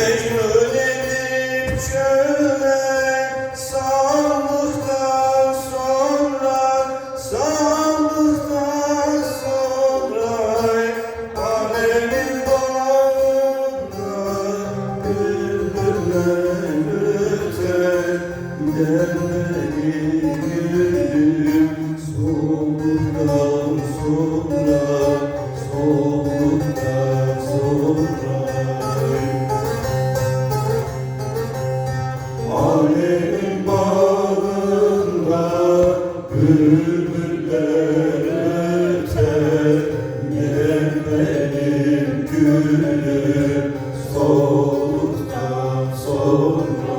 Mecnun edip şöyle sonra Sandıktan sonra Alemin bağında Bülbüller Soğuktan sonra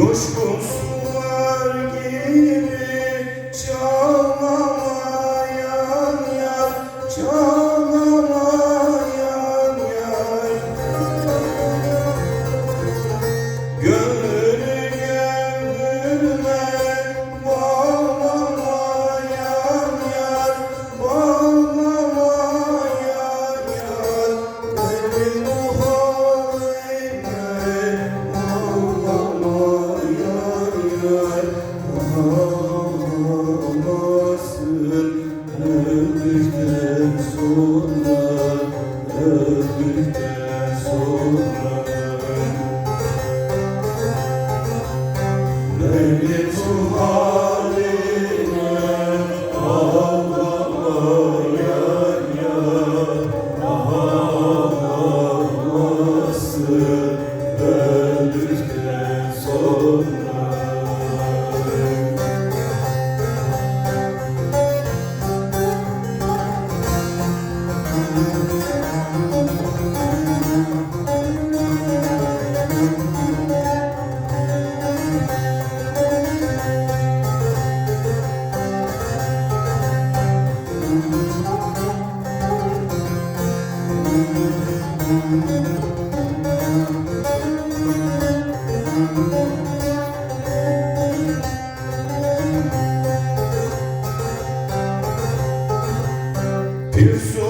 Coşkun sular gibi çalamayan yar Çalamayan yar. Gönlüm Eu sou